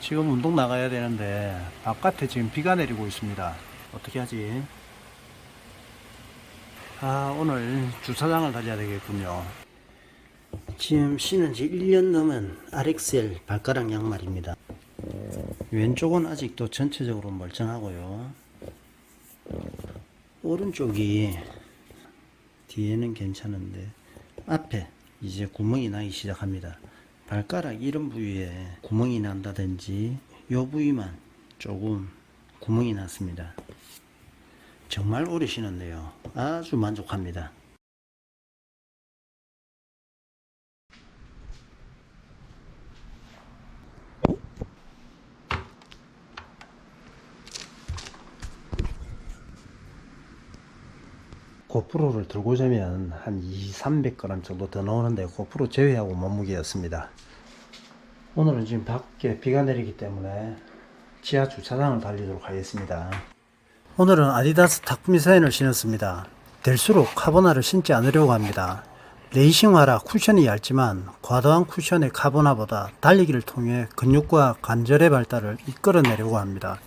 지금 운동 나가야 되는데 바깥에 지금 비가 내리고 있습니다. 어떻게 하지? 아 오늘 주차장을 달려야 되겠군요. 지금 신은 지 1년 넘은 RXL 발가락 양말입니다. 왼쪽은 아직도 전체적으로 멀쩡하고요. 오른쪽이 뒤에는 괜찮은데 앞에 이제 구멍이 나기 시작합니다. 발가락 이런 부위에 구멍이 난다든지 요 부위만 조금 구멍이 났습니다. 정말 오래 신었네요. 아주 만족합니다. 고프로를 들고 자면 한 2, 300g 정도 더 나오는데 고프로 제외하고 몸무게였습니다. 오늘은 지금 밖에 비가 내리기 때문에 지하 주차장을 달리도록 하겠습니다. 오늘은 아디다스 탁구미 사인을 신었습니다. 될수록 카보나를 신지 않으려고 합니다. 레이싱화라 쿠션이 얇지만 과도한 쿠션의 카보나보다 달리기를 통해 근육과 관절의 발달을 이끌어내려고 합니다.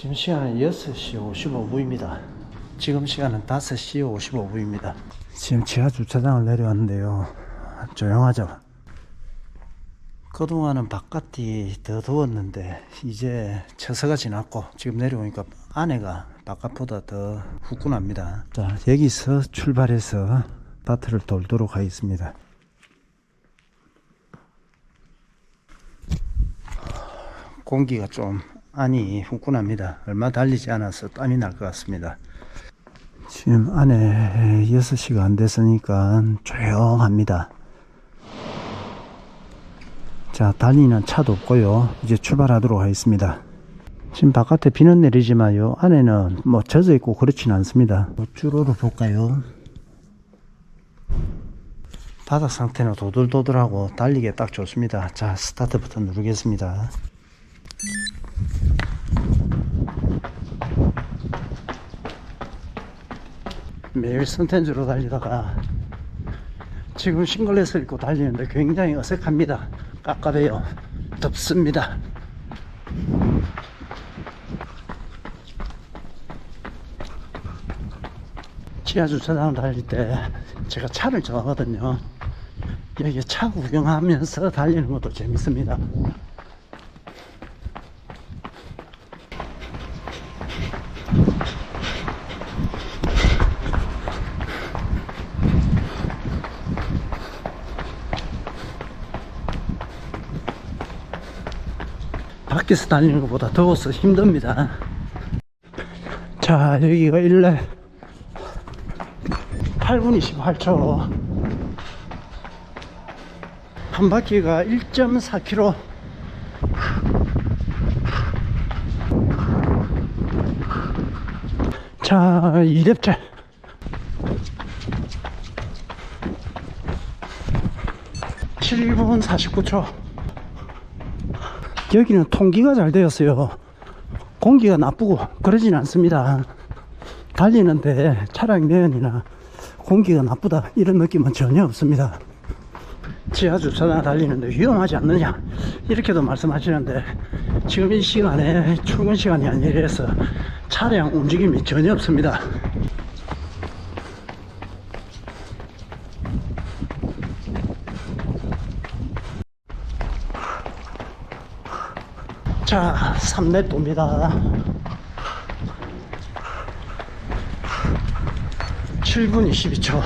지금 시간은 6시 55분입니다. 지금 시간은 5시 55분입니다. 지금 지하 주차장을 내려왔는데요. 조용하죠? 그동안은 바깥이 더 더웠는데 이제 처서가 지났고 지금 내려오니까 안에가 바깥보다 더 후끈합니다. 자 여기서 출발해서 바트를 돌도록 하겠습니다. 공기가 좀 안이 후끈합니다. 얼마 달리지 않아서 땀이 날 것 같습니다. 지금 안에 6시가 안 됐으니까 조용합니다. 자, 달리는 차도 없고요. 이제 출발하도록 하겠습니다. 지금 바깥에 비는 내리지만요. 안에는 뭐 젖어 있고 그렇진 않습니다. 뭐 주로를 볼까요? 바닥 상태는 도들도들하고 달리기에 딱 좋습니다. 자, 스타트 버튼 누르겠습니다. 매일 선텐즈로 달리다가 지금 싱글렛을 입고 달리는데 굉장히 어색합니다. 깝깝해요. 덥습니다. 지하 주차장 달릴 때 제가 차를 좋아하거든요. 여기 차 구경하면서 달리는 것도 재밌습니다. 밖에서 다니는 것보다 더워서 힘듭니다. 자, 여기가 1레 8분 28초. 한 바퀴가 1.4km. 자, 2렙째. 칠분 49초. 여기는 통기가 잘 되었어요. 공기가 나쁘고 그러진 않습니다. 달리는데 차량 내연이나 공기가 나쁘다 이런 느낌은 전혀 없습니다. 지하 주차장 달리는데 위험하지 않느냐 이렇게도 말씀하시는데 지금 이 시간에 출근 시간이 아니라서 차량 움직임이 전혀 없습니다. 자, 3렙 돕니다. 7분 22초.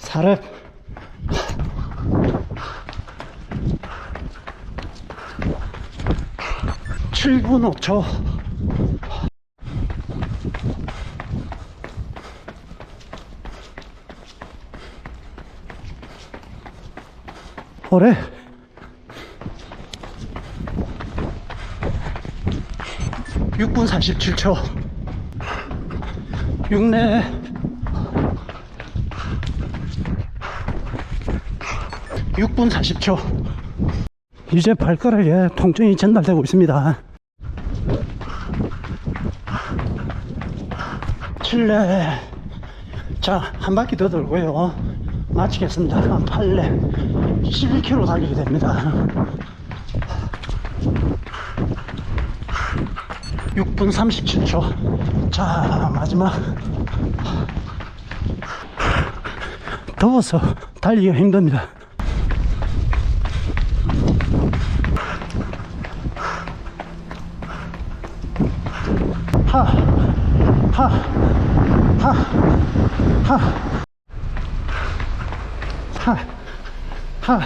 4렙. 7분 5초. 오래. 6분 47초. 육내 6분 40초. 이제 발가락에 예, 통증이 전달되고 있습니다. 칠레. 자 한바퀴 더 돌고요. 마치겠습니다. 한 8레 11km 달리게 됩니다. 6분 37초. 자 마지막. 더워서 달리기가 힘듭니다. 하 하, 하, 하, 하, 하,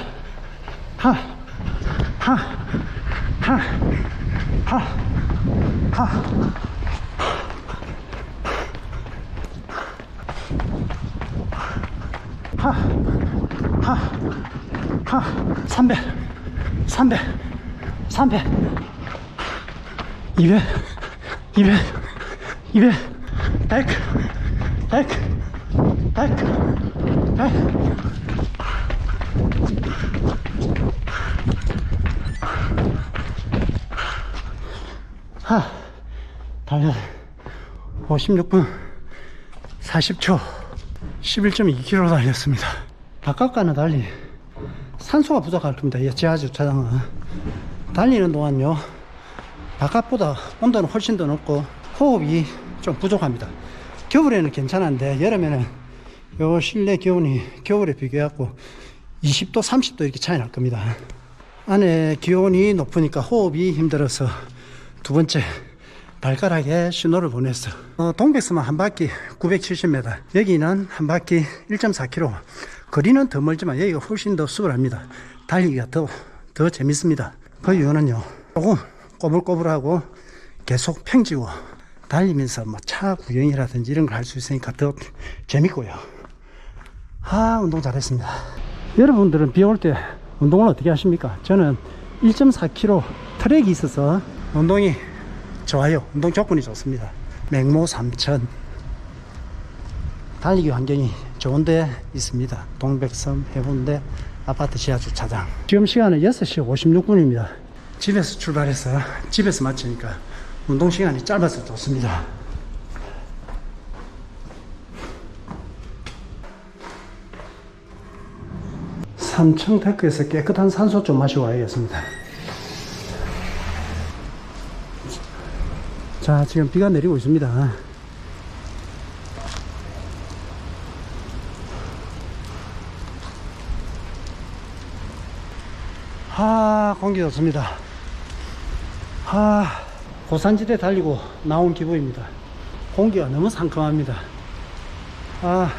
하, 하. 300, 300, 300, 200, 200, 200, 100, 100, 100, 100. 하, 달려 56분 40초 11.2km 달렸습니다. 바깥과는 달리 산소가 부족할 겁니다. 이 지하주차장은 달리는 동안요 바깥보다 온도는 훨씬 더 높고 호흡이 좀 부족합니다. 겨울에는 괜찮은데 여름에는 요 실내 기온이 겨울에 비교해갖고 20도 30도 이렇게 차이 날 겁니다. 안에 기온이 높으니까 호흡이 힘들어서 두 번째 발가락에 신호를 보냈어. 어, 동백섬은 한 바퀴 970m. 여기는 한 바퀴 1.4km. 거리는 더 멀지만 여기가 훨씬 더 수월합니다. 달리기가 더, 더 재밌습니다. 그 이유는요. 조금 꼬불꼬불하고 계속 평지고 달리면서 뭐 차 구경이라든지 이런 걸 할 수 있으니까 더 재밌고요. 아, 운동 잘했습니다. 여러분들은 비 올 때 운동을 어떻게 하십니까? 저는 1.4km 트랙이 있어서 운동이 좋아요. 운동 조건이 좋습니다. 맹모 3천 달리기 환경이 좋은데 있습니다. 동백섬 해운대 아파트 지하 주차장. 지금 시간은 6시 56분입니다. 집에서 출발해서 집에서 마치니까 운동 시간이 짧아서 좋습니다. 삼청테크에서 깨끗한 산소 좀 마시고 와야겠습니다. 자, 지금 비가 내리고 있습니다. 하, 공기 좋습니다. 하, 고산지대 달리고 나온 기분입니다. 공기가 너무 상큼합니다. 아,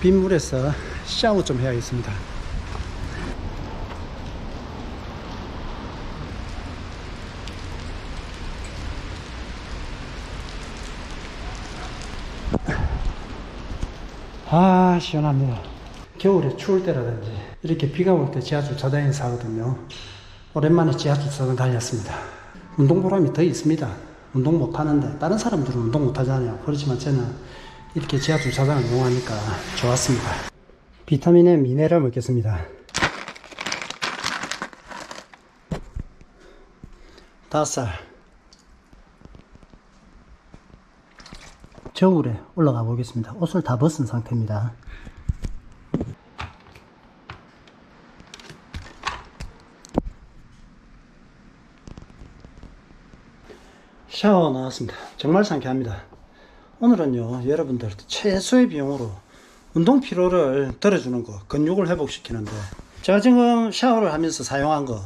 빗물에서 샤워 좀 해야겠습니다. 아 시원합니다. 겨울에 추울 때라든지 이렇게 비가 올 때 지하철 자장에서 하거든요. 오랜만에 지하철 자장 달렸습니다. 운동 보람이 더 있습니다. 운동 못 하는데 다른 사람들은 운동 못 하잖아요. 그렇지만 저는 이렇게 지하철 자장을 이용하니까 좋았습니다. 비타민에 미네랄 먹겠습니다. 다섯 살 저울에 올라가 보겠습니다. 옷을 다 벗은 상태입니다. 샤워 나왔습니다. 정말 상쾌합니다. 오늘은요, 여러분들 최소의 비용으로 운동 피로를 덜어주는 거, 근육을 회복시키는데, 제가 지금 샤워를 하면서 사용한 거, 요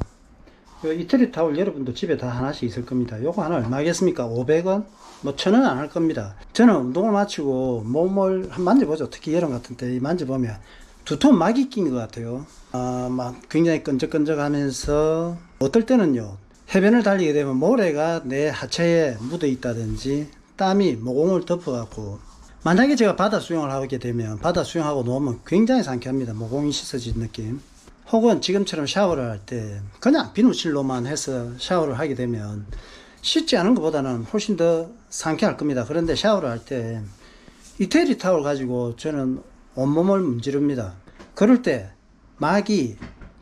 이태리 타올 여러분도 집에 다 하나씩 있을 겁니다. 요거 하나 얼마겠습니까? 500원? 뭐, 천원 안 할 겁니다. 저는 운동을 마치고 몸을 한 만져보죠. 특히 여름 같은 때 만져보면 두통 막이 낀 것 같아요. 아, 막 굉장히 끈적끈적 하면서 어떨 때는요. 해변을 달리게 되면 모래가 내 하체에 묻어 있다든지 땀이 모공을 덮어갖고 만약에 제가 바다 수영을 하게 되면 바다 수영하고 누우면 굉장히 상쾌합니다. 모공이 씻어진 느낌. 혹은 지금처럼 샤워를 할 때 그냥 비누칠로만 해서 샤워를 하게 되면 씻지 않은 것보다는 훨씬 더 상쾌할 겁니다. 그런데 샤워를 할 때 이태리 타월 가지고 저는 온몸을 문지릅니다. 그럴 때 막이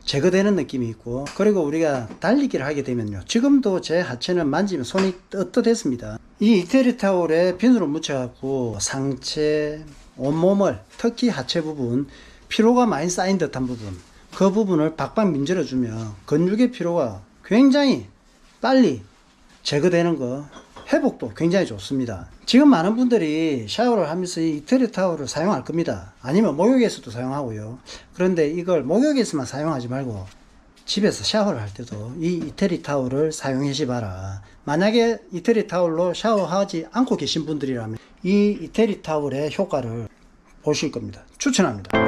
제거되는 느낌이 있고 그리고 우리가 달리기를 하게 되면요 지금도 제 하체는 만지면 손이 떳떳했습니다 이 이태리 타올에 비누를 묻혀 갖고 상체 온몸을 특히 하체 부분 피로가 많이 쌓인 듯한 부분 그 부분을 박박 문질러 주면 근육의 피로가 굉장히 빨리 제거되는 거 회복도 굉장히 좋습니다. 지금 많은 분들이 샤워를 하면서 이 이태리 타올을 사용할 겁니다. 아니면 목욕에서도 사용하고요. 그런데 이걸 목욕에서만 사용하지 말고 집에서 샤워를 할 때도 이 이태리 타올을 사용해 봐라. 만약에 이태리 타올로 샤워하지 않고 계신 분들이라면 이 이태리 타올의 효과를 보실 겁니다. 추천합니다.